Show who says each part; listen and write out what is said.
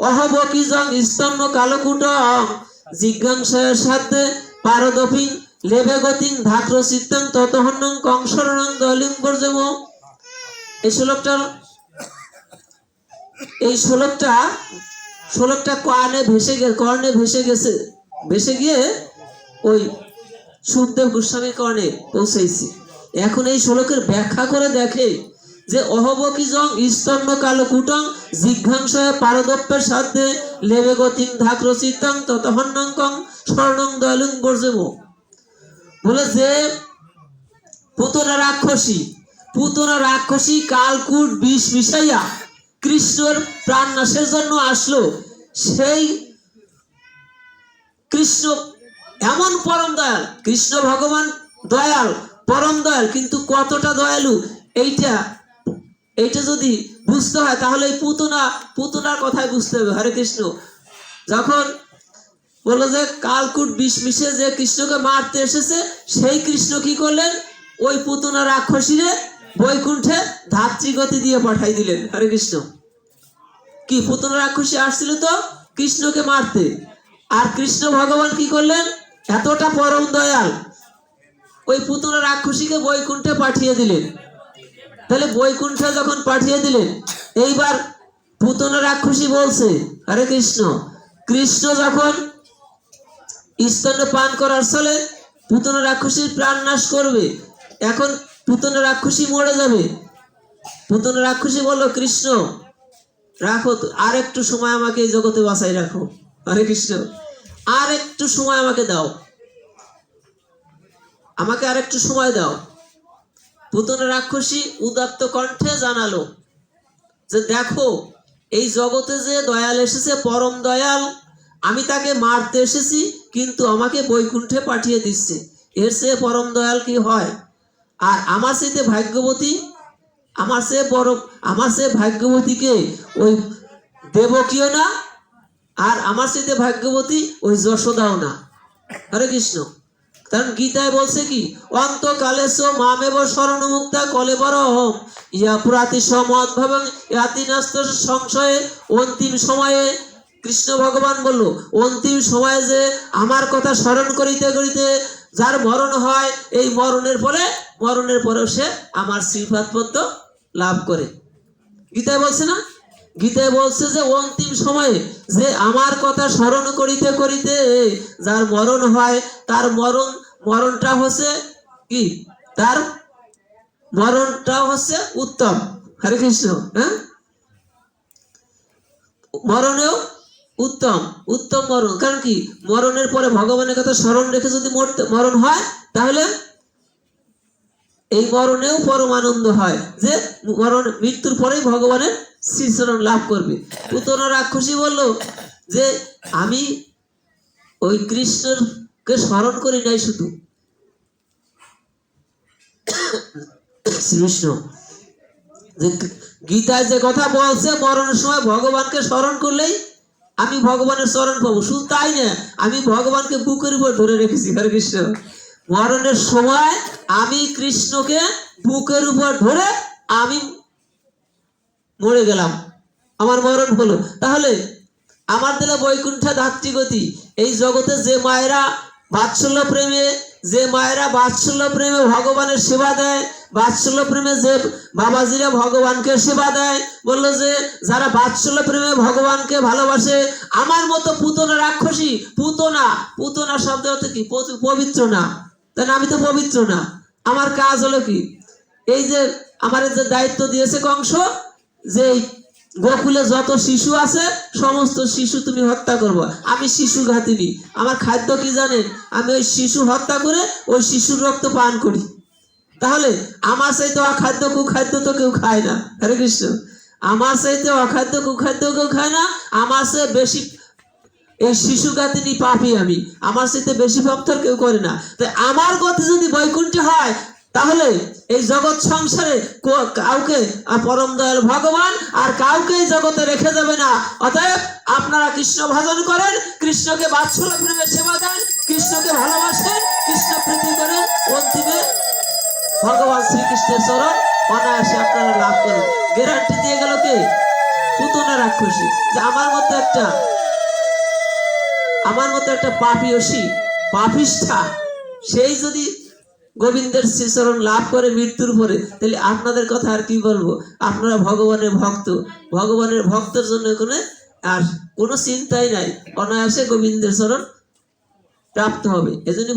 Speaker 1: অহবকিজং স্তম্ভ কালকুটং। জিজ্ঞাংসয়ের সাথে পারদপিং লেবে গতিং ধাত্র ততহন্নং কংসরণং দলিং এই শ্লোকটার এই শ্লোকটা শ্লোকটা কানে ভেসে গে, কর্ণে ভেসে গেছে। ভেসে গিয়ে ওই সুখদেব গোস্বামীর কর্ণে পৌঁছেছি এখন এই শ্লোকের ব্যাখ্যা করে দেখে যে অহবকিজং স্তম্ভ কালো কুটং জিঘ্রাংশয় পারদপ্যের সাথে লেবে গতিং ধাক্র চিত্তং ততহন্নং স্বর্ণং দয়ালুং বর্জেম। বলে যে পুতনা রাক্ষসী পুতনা রাক্ষসী কালকুট বিষ মিশাইয়া কৃষ্ণর প্রাণ নাশের জন্য আসলো। সেই কৃষ্ণ এমন পরম দয়াল, কৃষ্ণ ভগবান দয়াল, পরম দয়াল, কিন্তু কতটা দয়ালু এইটা এইটা যদি বুঝতে হয়, তাহলে এই পুতনা, পুতনার কথাই বুঝতে হবে। হরে কৃষ্ণ। যখন বলল যে, কালকুট বিষ মিশে যে কৃষ্ণকে মারতে এসেছে, সেই কৃষ্ণ কি করলেন? ওই পুতনা রাক্ষসীরে বৈকুণ্ঠে ধাত্রীগতি দিয়ে পাঠাই দিলেন। হরে কৃষ্ণ। কি, পুতনা রাক্ষসী আসছিল তো কৃষ্ণকে মারতে। আর কৃষ্ণ ভগবান কি করলেন? এতটা পরম দয়াল। ওই পুতনা রাক্ষসীকে বৈকুণ্ঠে পাঠিয়ে দিলেন। তাহলে বৈকুণ্ঠে যখন পাঠিয়ে দিলেন, এইবার পুতনা রাক্ষসী বলছে, আরে কৃষ্ণ কৃষ্ণ যখন স্তন্য পান করার ফলে পুতনা রাক্ষসীর প্রাণ নাশ করবে, এখন পুতনা রাক্ষসী মরে যাবে। পুতনা রাক্ষসী বলল, কৃষ্ণ, রাখো আর একটু সময় আমাকে এই জগতে বাঁচাই রাখো। হরে কৃষ্ণ, আর একটু সময় আমাকে দাও। আমাকে আর একটু সময় দাও। পুতনা রাক্ষসী উদাত্ত কণ্ঠে জানালো যে, দেখো, এই জগতে যে দয়াল এসেছে, পরম দয়াল, আমি তাকে মারতে এসেছি, কিন্তু আমাকে বৈকুণ্ঠে পাঠিয়ে দিচ্ছে। এর চেয়ে পরম দয়াল কি হয়? আর আমার চেয়ে ভাগ্যবতী? আমার সে পরম, আমার সে ভাগ্যবতীকে ওই দেবকীয় না? আর আমার সাথে ভাগ্যবতী ওই যশোদাও না? হরে কৃষ্ণ। কারণ গীতায় বলছে কি অন্তকালে সো মামেব শরণ মুক্তা কলে বড় হম ইয়া পুরাতি সমদ্ভবং ইয়াতি নাস্ত সংশয়ে। অন্তিম সময়ে কৃষ্ণ ভগবান বলল, অন্তিম সময়ে যে আমার কথা স্মরণ করিতে করিতে যার মরণ হয়, এই মরণের পরে মরণের পরেও সে আমার শ্রীপাদ লাভ করে। গীতায় বলছে না? গীতায় বলছে যে, অন্তিম সময়ে যে আমার কথা স্মরণ করিতে করিতে যার মরণ হয়, তার মরণ, মরণটা হচ্ছে কি? তার মরণটা হচ্ছে উত্তম। হরে কৃষ্ণ হ্যাঁ? মরণেও উত্তম উত্তম মরণ। কারণ কি? মরণের পরে ভগবানের কথা স্মরণ রেখে যদি মরণ হয়, তাহলে এই মরণেও পরম আনন্দ হয় যে মরণ মৃত্যুর পরেই ভগবানের শ্রীচরণ লাভ করবে। পুতনা রাক্ষসী বলল যে, আমি ওই কৃষ্ণকে স্মরণ করি নাই শুধু। শ্রীকৃষ্ণ যে গীতায় যে কথা বলছে, মরণের সময় ভগবানকে স্মরণ করলেই আমি ভগবানের স্মরণ পাবো। শুধু তাই না আমি ভগবানকে বুকের উপর ধরে রেখেছি, হরে কৃষ্ণ। মরণের সময় আমি কৃষ্ণকে বুকের উপর ধরে আমি মরে গেলাম। আমার মরণ হলো। তাহলে আমার দিলে বৈকুণ্ঠে ধাত্রীগতি, এই জগতে যে মায়েরা বাৎসল্য প্রেমে, যে মায়েরা বাৎসল্য প্রেমে ভগবানের সেবা দেয়, বাৎসল্য প্রেমে যে বাবাজিরা ভগবানকে সেবা দেয়, বলল যে যারা বাৎসল্য প্রেমে ভগবানকে ভালোবাসে, আমার মতো পুতনা রাক্ষসী, পুতনা পুতনা শব্দ হতে কি? পবিত্র না। না আমি তো পবিত্র না। আমার কাজ হলো কি? এই যে আমার যে দায়িত্ব দিয়েছে কংস, যে গোকুলে যত শিশু আছে, সমস্ত শিশু তুমি হত্যা করব। আমি শিশু ঘাতিনি। আমার খাদ্য কি জানেন? আমি ওই শিশু হত্যা করে ওই শিশুর রক্ত পান করি। তাহলে আমার চাইতে অখাদ্য কুখাদ্য তো কেউ খায় না। হরে কৃষ্ণ। আমার চাইতে অখাদ্য কুখাদ্য কেউ খায় না। আমার চেয়ে বেশি এই শিশু গাতিনি পাপি আমি। আমার সাথে বেশি ভক্তর কেউ করে না। তো আমার গতি যদি বৈকুণ্ঠ হয়, তাহলে এই জগৎ সংসারে কাউকে পরম দয়াল ভগবান আর কাউকে জগতে রেখে যাবে না। অতএব আপনারা কৃষ্ণ ভজন করেন, কৃষ্ণকে বাৎসল্য প্রেমে সেবা দেন, কৃষ্ণকে ভালোবাসেন, কৃষ্ণ প্রীতি করেন, অন্তিমে ভগবান শ্রীকৃষ্ণের চরণ অনায়াসে আপনারা লাভ করেন। গ্যারান্টি দিয়ে গেল কে? পুতনা রাক্ষসী। যে আমার একটা একটা আমার মতো একটা পাপিয়সী, পাপিষ্ঠা, সেই যদি গোবিন্দের শ্রীচরণ লাভ করে মৃত্যুর পরে, তাহলে আপনাদের কথা আর কি বলব? আপনারা ভগবানের ভক্ত। ভগবানের ভক্তের জন্য কোনো আর কোনো চিন্তাই নাই। অনায়াসে গোবিন্দের চরণ প্রাপ্ত হবে। এজন্য